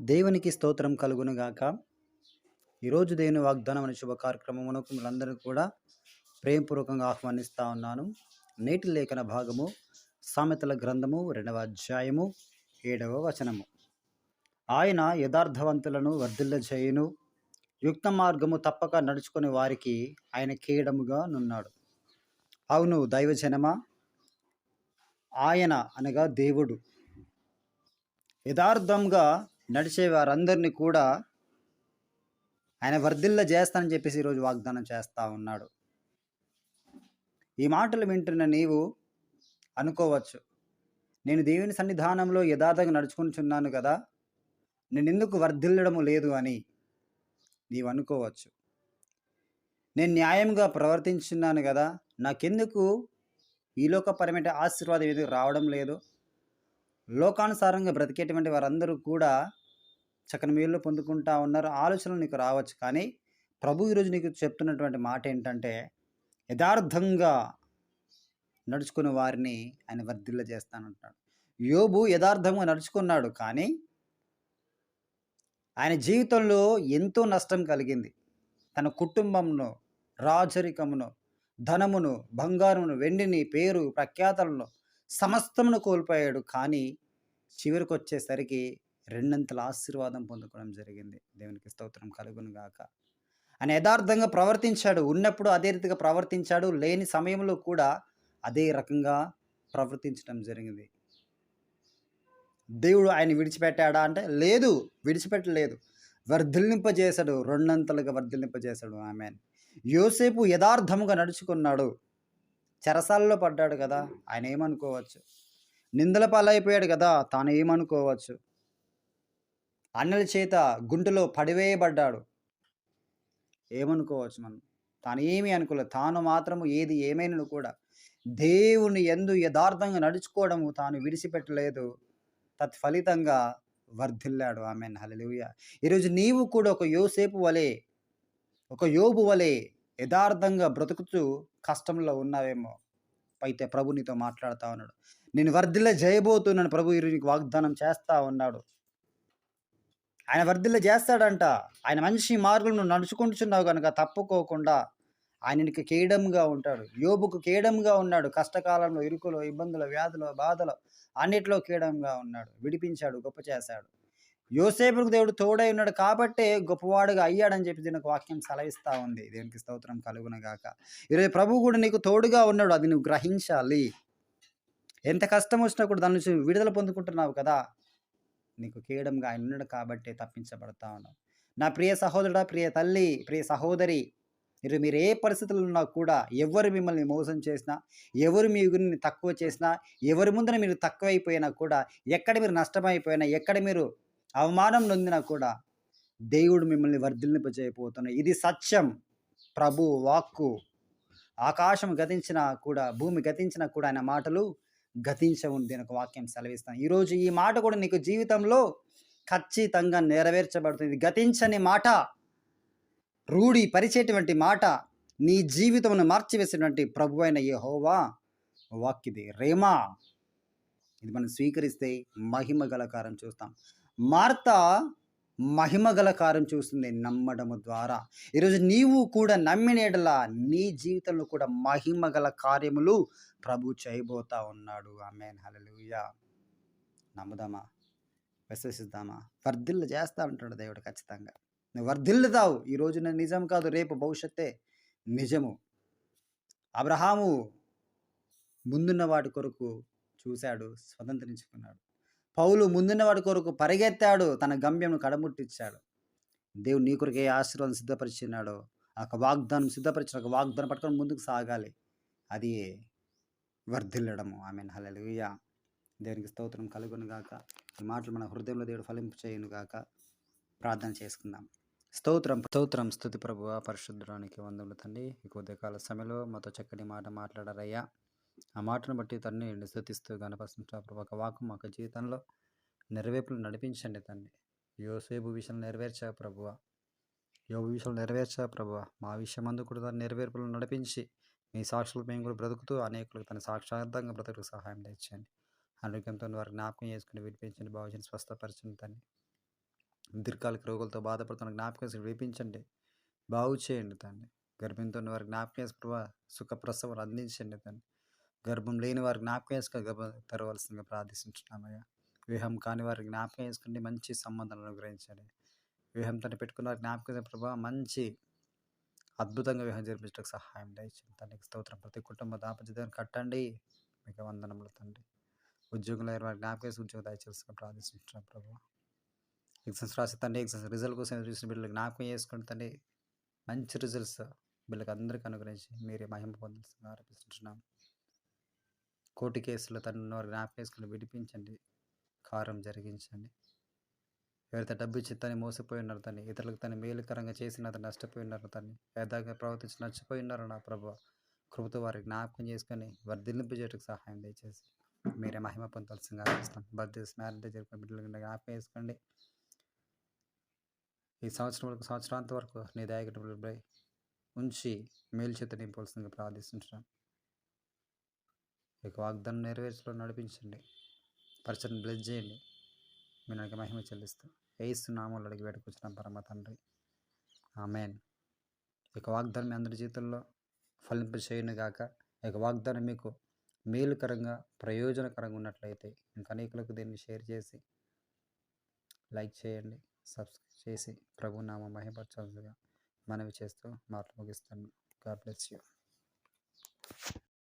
దేవునికి స్తోత్రం కలుగునుగాక ఈరోజు దేవుని వాగ్దానం అనే శుభ కార్యక్రమమునకు మీరందరూ కూడా ప్రేమపూర్వకంగా ఆహ్వానిస్తూ ఉన్నాను. నేటి లేఖన భాగము సామెతల గ్రంథము రెండవ అధ్యాయము ఏడవ వచనము. ఆయన యథార్థవంతులను వర్ధిల్లజేయును. యుక్త మార్గము తప్పక నడుచుకునే వారికి ఆయన కీడముగా నున్నాడు. అవును దైవజనమా? ఆయన అనగా దేవుడు. యథార్థంగా నడిచే వారందరినీ కూడా ఆయన వర్ధిల్ల చేస్తానని చెప్పేసి ఈరోజు వాగ్దానం చేస్తూ ఉన్నాడు. ఈ మాటలు వింటున్న నీవు అనుకోవచ్చు. నేను దేవుని సన్నిధానంలో యథార్థంగా నడుచుకుంటున్నాను కదా నేను ఎందుకు వర్ధిల్లడము లేదు అని నీవు అనుకోవచ్చు. నేను న్యాయంగా ప్రవర్తించున్నాను కదా నాకెందుకు ఈ లోకపరమైన ఆశీర్వాదం ఎందుకు రావడం లేదు? లోకానుసారంగా బ్రతికేటువంటి వారందరూ కూడా చక్కని మేలు పొందుకుంటా ఉన్నారు. ఆలోచనలు నీకు రావచ్చు. కానీ ప్రభు ఈరోజు నీకు చెప్తున్నటువంటి మాట ఏంటంటే యథార్థంగా నడుచుకున్న వారిని ఆయన వర్ధిల్ల చేస్తానంటున్నాడు. యోబు యథార్థంగా నడుచుకున్నాడు. కానీ ఆయన జీవితంలో ఎంతో నష్టం కలిగింది. తన కుటుంబంను రాజరికమును ధనమును బంగారమును వెండిని పేరు ప్రఖ్యాతలను సమస్తమును కోల్పోయాడు. కానీ చివరికి వచ్చేసరికి రెండంతల ఆశీర్వాదం పొందుకోవడం జరిగింది. దేవునికి స్తోత్రం కలుగును గాక. ఆయన యథార్థంగా ప్రవర్తించాడు. ఉన్నప్పుడు అదే రీతిగా ప్రవర్తించాడు. లేని సమయంలో కూడా అదే రకంగా ప్రవర్తించడం జరిగింది. దేవుడు ఆయన విడిచిపెట్టాడా అంటే లేదు విడిచిపెట్టలేదు. వర్ధిల్లింపజేశాడు. రెండంతలుగా వర్ధిల్లింపజేశాడు. ఆమె యోసేపు యథార్థముగా నడుచుకున్నాడు. చెరసాలలో పడ్డాడు కదా. ఆయన ఏమనుకోవచ్చు? నిందల పాలైపోయాడు కదా తాను ఏమనుకోవచ్చు? అన్నల చేత గుంటలో పడివేయబడ్డాడు. ఏమనుకోవచ్చు మనం? తాను ఏమీ అనుకోలేదు. తాను మాత్రము ఏది ఏమైనా కూడా దేవుని ఎందు యథార్థంగా నడుచుకోవడము తాను విడిచిపెట్టలేదు. తత్ఫలితంగా వర్ధిల్లాడు. ఆమె హలలుయ ఈరోజు నీవు కూడా ఒక యోసేపు వలె ఒక యోబు వలె యథార్థంగా బ్రతుకుతూ కష్టంలో ఉన్నావేమో? అయితే ప్రభు నీతో మాట్లాడుతూ ఉన్నాడు. నేను వర్ధిల్ల చేయబోతున్నాను ప్రభు ఈరోజు నీకు వాగ్దానం చేస్తా ఉన్నాడు. ఆయన వర్ధిల్ల చేస్తాడంట. ఆయన మంచి మార్గంలో నడుచుకుంటున్నావు కనుక తప్పుకోకుండా ఆయన నీకు ఉంటాడు. యోబుకు కేయడంగా ఉన్నాడు. కష్టకాలంలో ఇరుకులో ఇబ్బందులు వ్యాధులు బాధలు అన్నిట్లో కేయడంగా ఉన్నాడు. విడిపించాడు గొప్ప చేశాడు. యోసేపుకు దేవుడు తోడై ఉన్నాడు కాబట్టే గొప్పవాడుగా అయ్యాడని చెప్పి దీనికి వాక్యం సెలవిస్తూ ఉంది. దేవునికి స్తోత్రం కలుగునగాక. ఈరోజు ప్రభు కూడా నీకు తోడుగా ఉన్నాడు. అది నువ్వు గ్రహించాలి. ఎంత కష్టం వచ్చినా కూడా దాని నుంచి విడుదల పొందుకుంటున్నావు కదా? నీకు కేయడంగా ఆయన ఉన్నాడు కాబట్టే తప్పించబడతా ఉన్నావు. నా ప్రియ సహోదరుడా ప్రియ తల్లి ప్రియ సహోదరి మీరు మీరు ఏ పరిస్థితుల్లో ఉన్నా కూడా ఎవరు మిమ్మల్ని మోసం చేసినా ఎవరు మీ గురిని తక్కువ చేసినా ఎవరి ముందర మీరు తక్కువైపోయినా కూడా ఎక్కడ మీరు నష్టమైపోయినా ఎక్కడ మీరు అవమానం నొందినా కూడా దేవుడు మిమ్మల్ని వర్ధిల్నింపజేయబోతున్నాయి ఇది సత్యం. ప్రభు వాక్కు. ఆకాశం గతించినా కూడా భూమి గతించినా కూడా ఆయన మాటలు గతించవును దీని ఒక వాక్యం సెలవిస్తాను. ఈరోజు ఈ మాట కూడా నీకు జీవితంలో ఖచ్చితంగా నెరవేర్చబడుతుంది. గతించని మాట రూఢి పరిచేటువంటి మాట నీ జీవితమును మార్చివేసినటువంటి ప్రభు అయిన యెహోవా వాక్యది రేమా ఇది మనం స్వీకరిస్తే మహిమ గలకారం చూస్తాం. మార్త మహిమ గల కార్యం చూస్తుంది నమ్మడము ద్వారా. ఈరోజు నీవు కూడా నమ్మినేడలా నీ జీవితంలో కూడా మహిమ గల కార్యములు ప్రభు చేయబోతా ఉన్నాడు. ఆమె హలలుయ నమ్ముదామా? విశ్వసిద్దామా? వర్ధిల్లు చేస్తా ఉంటాడు దేవుడు ఖచ్చితంగా. నువ్వు వర్ధిల్లుతావు. ఈ రోజున నిజం కాదు రేపు భవిష్యత్తే నిజము. అబ్రహాము ముందున్న వాటి కొరకు చూశాడు స్వతంత్రించుకున్నాడు. పౌలు ముందున్న వాడి కొరకు పరిగెత్తాడు తన గమ్యంను కడముట్టించాడు. దేవుడు నీ కొరకు ఏ ఆశీర్వాదం సిద్ధపరిచినాడో ఆ వాగ్దానం సిద్ధపరిచిన ఒక వాగ్దానం పట్టుకొని ముందుకు సాగాలి. అది వర్ధిల్లడము. ఆమె హలలుయ దేవునికి స్తోత్రం కలుగును గాక. ఈ మాటలు మన హృదయంలో దేవుడు ఫలింపు చేయను గాక. ప్రార్థన చేసుకుందాం. స్తోత్రం స్తోత్రం స్థుతి ప్రభువ పరిశుద్ధడానికి వందములు తండ్రి. ఈ ఉదయకాల సమయంలో మాతో చక్కటి మాట మాట్లాడారయ్యా. ఆ మాటను బట్టి తండ్రి నిన్ను స్థుతిస్తూ ఒక వాకు మాకు జీవితంలో నెరవేర్పులు నడిపించండి తండ్రి యోసేపు విషయం నెరవేర్చా ప్రభువ? యోగు విషయం నెరవేర్చా ప్రభువ? మా విషయం అందు కూడా తన నెరవేర్పులు నడిపించి మీ సాక్షులు మేము కూడా బ్రతుకుతూ అనేకులకు తన సాక్షార్థంగా బ్రతుకు సహాయం తెచ్చండి ఆరోగ్యంతో వారి జ్ఞాపకం చేసుకుని విడిపించండి బాగుంచండి స్వస్థపరచండి తండ్రి దీర్ఘకాలిక రోగులతో బాధపడుతున్న జ్ఞాపకం విడిపించండి బాగు చేయండి తండ్రి గర్భంతో వారి వారికి జ్ఞాపకం చేసి సుఖ ప్రసవం అందించండి తండ్రి గర్భం లేని వారి జ్ఞాపకం చేసుకుని గర్భం తెరవలసిందిగా ప్రార్థిస్తున్నామయ్యా. వివాహం కాని వారికి జ్ఞాపకం వేసుకుని మంచి సంబంధాలను అనుగ్రహించండి. వ్యూహం తను పెట్టుకున్న వారికి జ్ఞాపకం ప్రభావ మంచి అద్భుతంగా వివాహం జరిపించడానికి సహాయం దయచేయండి. తండ్రికి స్తోత్రం. ప్రతి కుటుంబ దాపరితాన్ని కట్టండి. మీకు వందనములు తండ్రి. ఉద్యోగం లేని వారి జ్ఞాపకం వేసి ఉద్యోగం దయచేసి ప్రార్థిస్తున్నాం ప్రభా. ఎగ్జామ్స్ రాసి తండ్రి ఎగ్జామ్స్ రిజల్ట్ కోసం చూసిన బిడ్డలు జ్ఞాపకం చేసుకుని తండ్రి. మంచి రిజల్ట్స్ వీళ్ళకి అందరికీ అనుగ్రహించి మీరే మహిమ పొందాల్సిందిగా ఆరోపిస్తున్నాం. కోర్టు కేసులో తను వారు జ్ఞాపకం విడిపించండి. కారం జరిగించండి. ఎవరైతే డబ్బు ఇచ్చి తను మోసపోయి ఉన్నారు తను ఇతరులకు తను మేలుకరంగా చేసిన అతను నష్టపోయి ఉన్నారు తను యథాగా ప్రవర్తించి నచ్చిపోయి ఉన్నారు నా ప్రభు. కృపతో వారి జ్ఞాపకం చేసుకొని వారి దిల్లింపు సహాయం దయచేసి మీరే మహిమ పొందాల్సిందిగా ఆశిస్తాం బర్త్డేస్ మ్యారేజ్ జరిపిన బిడ్డలు జ్ఞాపకం చేసుకోండి ఈ సంవత్సరం వరకు సంవత్సరాంత వరకు నీ దయగడపై ఉంచి మేలు చేత నింపవలసిందిగా ప్రార్థిస్తుంటున్నాం. యొక్క వాగ్దానం నెరవేర్చలో నడిపించండి. పరిచయం బ్లెస్ చేయండి. మీ నాకు మహిమ చెల్లిస్తూ ఏసు నామాలు అడిగి వేడుకొచ్చిన పరమ తండ్రి. ఆమెన్. ఇక వాగ్దానం మీ అందరి జీవితంలో ఫలింపు చేయను గాక. ఇక వాగ్దానం మీకు మేలుకరంగా ప్రయోజనకరంగా ఉన్నట్లయితే ఇంకా అనేకులకు దీన్ని షేర్ చేసి లైక్ చేయండి సబ్స్క్రైబ్ చేసి ప్రభు నామ మహిమపరచాల్సిగా మనవి చేస్తూ మాటలు ముగిస్తాను గాడ్ బ్లెస్ యూ